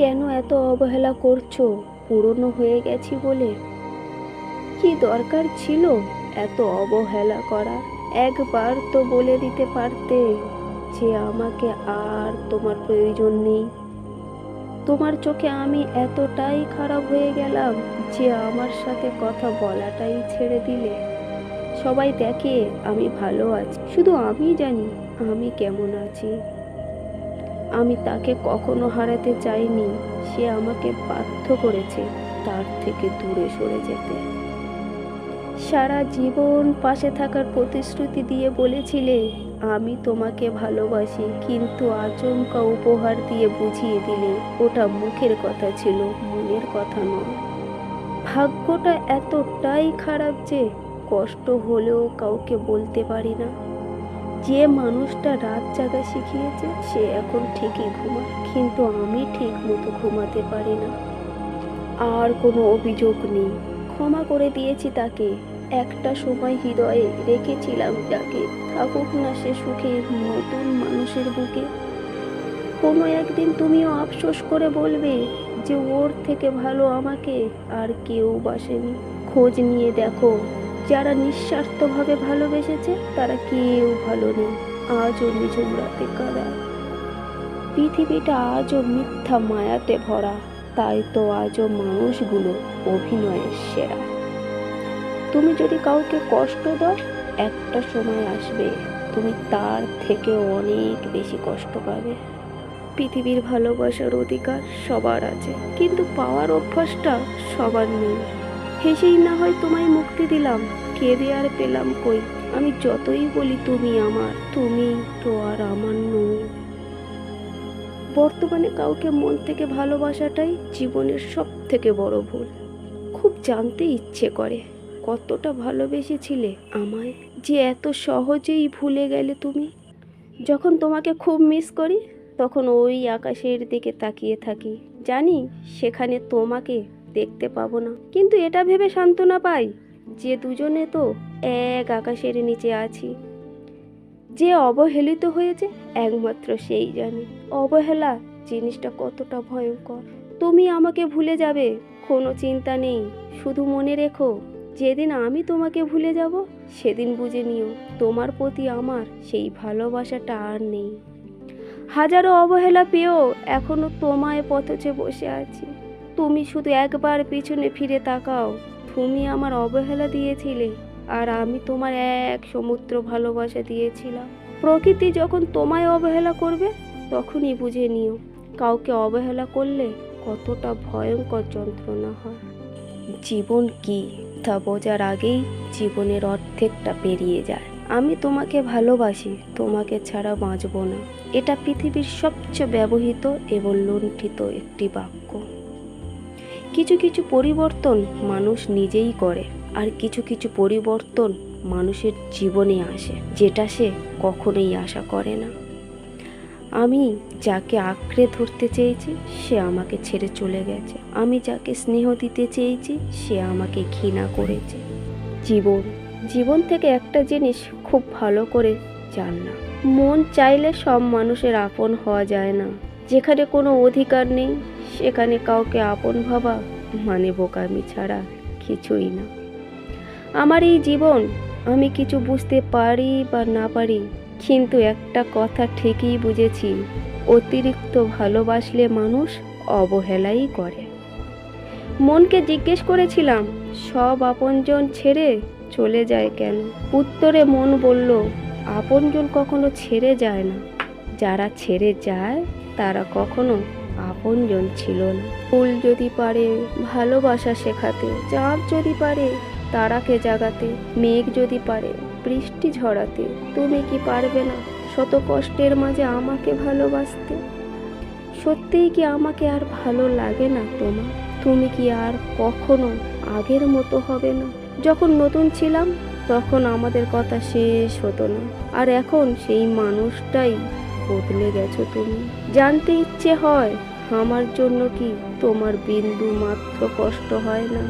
কেন এত অবহেলা করছ? পুরনো হয়ে গেছি বলে। কি দরকার ছিল এত অবহেলা করা? একবার তো বলে দিতে পারতে যে আমাকে আর তোমার প্রয়োজন নেই। তোমার চোখে আমি এতটাই খারাপ হয়ে গেলাম যে আমার সাথে কথা বলাটাই ছেড়ে দিলে। সবাই দেখে আমি ভালো আছি। শুধু আমি জানি আমি কেমন আছি। আমি তাকে কখনো হারাতে চাইনি, সে আমাকে বাধ্য করেছে তার থেকে দূরে সরে যেতে। সারা জীবন পাশে থাকার প্রতিশ্রুতি দিয়ে বলেছিলে, আমি তোমাকে ভালোবাসি, কিন্তু আচমকা উপহার দিয়ে বুঝিয়ে দিলে ওটা মুখের কথা ছিল, মনের কথা নয়। ভাগ্যটা এতটাই খারাপ যে কষ্ট হলেও কাউকে বলতে পারি না। যে মানুষটা রাত জাগা শিখিয়েছে, সে এখন ঠিকই ঘুমায়। কিন্তু আমি ঠিক মতো ঘুমাতে পারি না। আর কোনো অভিযোগ নেই। ক্ষমা করে দিয়েছি তাকে। একটা সময় হৃদয়ে রেখেছিলাম যাকে। থাকুক না সে সুখে নতুন মানুষের বুকে। কোনো একদিন তুমিও আফসোস করে বলবে যে ওর থেকে ভালো আমাকে আর কেউ বাসেনি। খোঁজ নিয়ে দেখো। যারা নিঃস্বার্থভাবে ভালোবেসেছে, তারা কেউ ভালো নেই। আজও নিঝুম রাতে কাদায় পৃথিবীটা আজও মিথ্যা মায়াতে ভরা। তাই তো আজও মানুষগুলো অভিনয়ের সেরা। তুমি যদি কাউকে কষ্ট দাও, একটা সময় আসবে, তুমি তার থেকে অনেক বেশি কষ্ট পাবে। পৃথিবীর ভালোবাসার অধিকার সবার আছে, কিন্তু পাওয়ার অভ্যাসটা সবার নেই। হেসেই না হয় তোমায় মুক্তি দিলাম। কেঁদে আর পেলাম কই? আমি যতই বলি তুমি আমার, তুমি তো আর আমার নও। বর্তমানে কাউকে মন থেকে ভালোবাসাটাই জীবনের সব থেকে বড় ভুল। খুব জানতে ইচ্ছে করে, কতটা ভালোবেসেছিলে আমায় যে এত সহজেই ভুলে গেলে তুমি? যখন তোমাকে খুব মিস করি, তখন ওই আকাশের দিকে তাকিয়ে থাকি। জানি সেখানে তোমাকে দেখতে পাবো না। কিন্তু এটা ভেবে সান্ত্বনা পাই যে দুজনে তো এক আকাশের নিচে আছি। যে অবহেলিত হয়েছে একমাত্র সেই জানে। অবহেলা জিনিসটা কতটা ভয়ঙ্কর। তুমি আমাকে ভুলে যাবে, কোনো চিন্তা নেই। শুধু মনে রেখো, যেদিন আমি তোমাকে ভুলে যাব, সেদিন বুঝে নিও, তোমার প্রতি আমার সেই ভালোবাসাটা আর নেই। হাজারো অবহেলা পেয়েও এখনও তোমায় পথচে বসে আছি। তুমি শুধু একবার পিছনে ফিরে তাকাও। তুমি আমার অবহেলা দিয়েছিলে, আর আমি তোমার এক সমুদ্র ভালোবাসা দিয়েছিলাম। প্রকৃতি যখন তোমায় অবহেলা করবে, তখনই বুঝে নিও, কাউকে অবহেলা করলে কতটা ভয়ঙ্কর যন্ত্রণা হয়। জীবন কি, তা বোঝার আগেই জীবনের অর্ধেকটা পেরিয়ে যায়। আমি তোমাকে ভালোবাসি, তোমাকে ছাড়া বাঁচব না। এটা পৃথিবীর সবচেয়ে ব্যবহৃত এবং লুণ্ঠিত একটি বাক্য। কিছু কিছু পরিবর্তন মানুষ নিজেই করে, আর কিছু কিছু পরিবর্তন মানুষের জীবনে আসে, যেটা সে কখনোই আশা করে না। আমি যাকে আঁকড়ে ধরতে চেয়েছি, সে আমাকে ছেড়ে চলে গেছে। আমি যাকে স্নেহ দিতে চেয়েছি, সে আমাকে ঘৃণা করেছে। জীবন জীবন থেকে একটা জিনিস খুব ভালো করে জান না। মন চাইলে সব মানুষের আপন হওয়া যায় না। যেখানে কোনো অধিকার নেই সেখানে কাউকে আপন ভাবা মানে বোকামি ছাড়া কিছুই না। আমার এই জীবন আমি কিছু বুঝতে পারি বা না পারি, কিন্তু একটা কথা ঠিকই বুঝেছি, অতিরিক্ত ভালোবাসলে মানুষ অবহেলাই করে। মনকে জিজ্ঞেস করেছিলাম, সব আপনজন ছেড়ে চলে যায় কেন? উত্তরে মন বলল, আপনজন কখনো ছেড়ে যায় না। যারা ছেড়ে যায়, তারা কখনো আপনজন ছিল না। ফুল যদি পারে ভালোবাসা শেখাতে, চাঁদ যদি পারে তারাকে জাগাতে, মেঘ যদি পারে বৃষ্টি ঝরাতে, তুমি কি পারবে না শত কষ্টের মাঝে আমাকে ভালোবাসতে? সত্যিই কি আমাকে আর ভালো লাগে না তোমার? তুমি কি আর কখনো আগের মতো হবে না? যখন নতুন ছিলাম, তখন আমাদের কথা শেষ হতো না। আর এখন সেই মানুষটাই বদলে গেছো তুমি। জানতে ইচ্ছে হয়, আমার জন্য কি তোমার বিন্দু মাত্র কষ্ট হয় না?